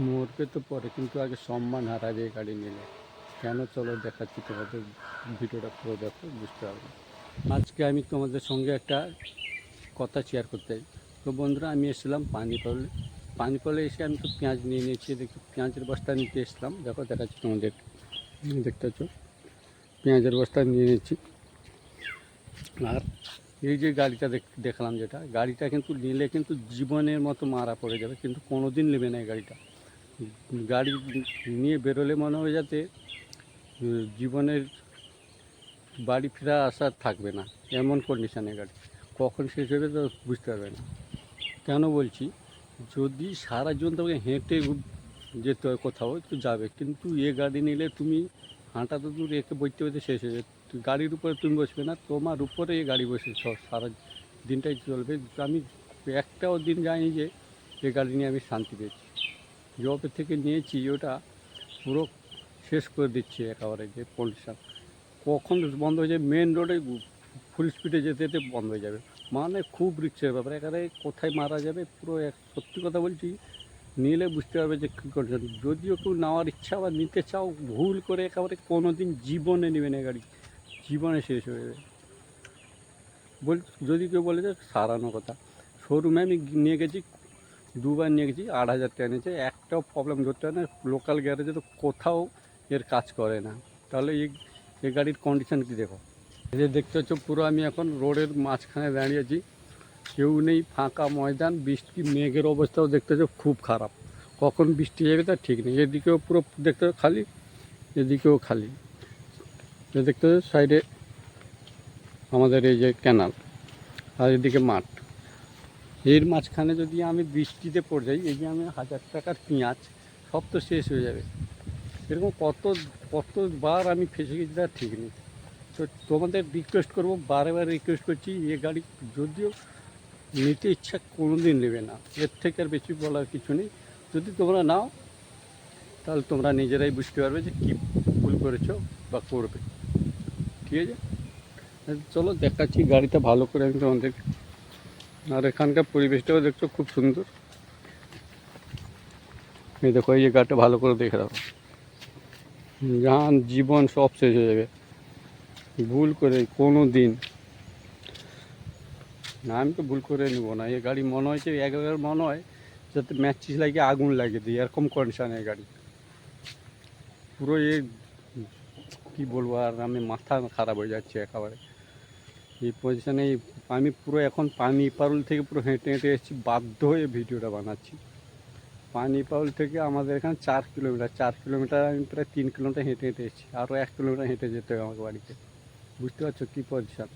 মরবে তো পরে, কিন্তু আগে সম্মান হারাবে এই গাড়ি নিলে। কেন? চলো দেখাচ্ছি তোমাদের ভিডিওটা পুরো দেখো, বুঝতে পারবে। আজকে আমি তোমাদের সঙ্গে একটা কথা শেয়ার করতে চাই। তো বন্ধুরা, আমি এসেছিলাম পানিপলে পানিপলে এসে আমি তো পেঁয়াজ নিয়ে নিয়েছি, দেখি পেঁয়াজের বস্তা নিতে এসেছিলাম। দেখো, দেখাচ্ছি তোমাদের। দেখতে পাচ্ছ? পেঁয়াজের বস্তা নিয়ে নিয়েছি। আর এই যে গাড়িটা দেখ- দেখলাম যেটা, গাড়িটা কিন্তু নিলে কিন্তু জীবনের মতো মারা পড়ে যাবে, কিন্তু কোনো দিন নেবে না এই গাড়িটা। গাড়ি নিয়ে বেরোলে মনে হয় যাতে জীবনের বাড়ি ফেরা আসার থাকবে না, এমন কন্ডিশনে গাড়ি। কখন শেষ হবে তো বুঝতে পারবে না। কেন বলছি? যদি সারা জীবন তোমাকে হেঁটে যেতে হয় কোথাও, তো যাবে। কিন্তু এ গাড়ি নিলে তুমি হাঁটা তো দূর, একে বইতে বইতে শেষ হয়ে যাবে। গাড়ির উপরে তুমি বসবে না, তোমার উপরে এই গাড়ি বসে সারা দিনটাই চলবে। আমি একটাও দিন যাইনি যে, এ গাড়ি নিয়ে আমি শান্তি পেয়েছি। জবের থেকে নিয়েছি, ওটা পুরো শেষ করে দিচ্ছে একেবারে যে পলিউশন কখন বন্ধ হয়ে যাবে মেন রোডে ফুল স্পিডে যেতে যেতে বন্ধ হয়ে যাবে। মানে খুব রিক্সের ব্যাপার, একেবারে কোথায় মারা যাবে পুরো এক- সত্যি কথা বলছি, নিলে বুঝতে পারবে যে কী করছেন যদিও কেউ নেওয়ার ইচ্ছা বা নিতে চাও, ভুল করে একেবারে কোনো দিন জীবনে নেবে না গাড়ি। জীবনে শেষ হয়ে যাবে। বল যদি কেউ বলে যে সারানো কথা। শোরুমে আমি নিয়ে গেছি দুবার নিয়ে গেছি, আট হাজার টাকা নিয়েছে। একটাও প্রবলেম ধরতে হয় না লোকাল গ্যারেজে তো কোথাও এর কাজ করে না। তাহলে এই এই গাড়ির কন্ডিশন কি দেখো? এই যে দেখতে হচ্ছে পুরো আমি এখন রোডের মাঝখানে দাঁড়িয়েছি কেউ নেই, ফাঁকা ময়দান, বৃষ্টি, মেঘের অবস্থাও দেখতে হচ্ছে খুব খারাপ। কখন বৃষ্টি যাবে তার ঠিক নেই। এদিকেও পুরো দেখতে হচ্ছে খালি, এদিকেও খালি। এ দেখতে হচ্ছে সাইডে আমাদের এই যে ক্যানাল আর এদিকে মাঠ। এর মাঝখানে যদি আমি বৃষ্টিতে পড়ে যাই, এই যে আমি হাজার টাকার পেঁয়াজ, সব তো শেষ হয়ে যাবে। এরকম কত, কতবার আমি ফেসে গেছি তার ঠিক নেই। তো তোমাদের রিকোয়েস্ট করব বারে বারে রিকোয়েস্ট করছি, এ গাড়ি যদিও নিতে ইচ্ছা কোনো দিন নেবে না। এর থেকে আর বেশি বলার কিছু নেই। যদি তোমরা নাও, তাহলে তোমরা নিজেরাই বুঝতে পারবে যে কী ভুল করেছ বা করবে। ঠিক আছে? চলো দেখাচ্ছি গাড়িটা ভালো করে আমি তোমাদের আর এখানকার পরিবেশটাও দেখছ খুব সুন্দর। এই দেখো, এই জায়গাটা ভালো করে দেখে রাখো। যান জীবন সব শেষ হয়ে যাবে। ভুল করে কোনো দিন। না, আমি তো ভুল করে নেব না। এই গাড়ি মনে হয়েছে একবার মনে হয় যাতে ম্যাচিস লাগিয়ে আগুন লাগিয়ে দিই, এরকম কন্ডিশন এই গাড়ি। পুরো এ কী বলব, আর আমি মাথা খারাপ হয়ে যাচ্ছে একেবারে। এই পজিশানে আমি পুরো এখন পানি পারুল থেকে পুরো হেঁটে হেঁটে এসেছি, বাধ্য হয়ে ভিডিওটা বানাচ্ছি। পানি পাউল থেকে আমাদের এখানে চার কিলোমিটার চার কিলোমিটার আমি প্রায় তিন কিলোমিটার হেঁটে হেঁটে এসেছি। আরও এক কিলোমিটার হেঁটে যেতে হবে আমাকে বাড়িতে। বুঝতে পারছ কী পজিশন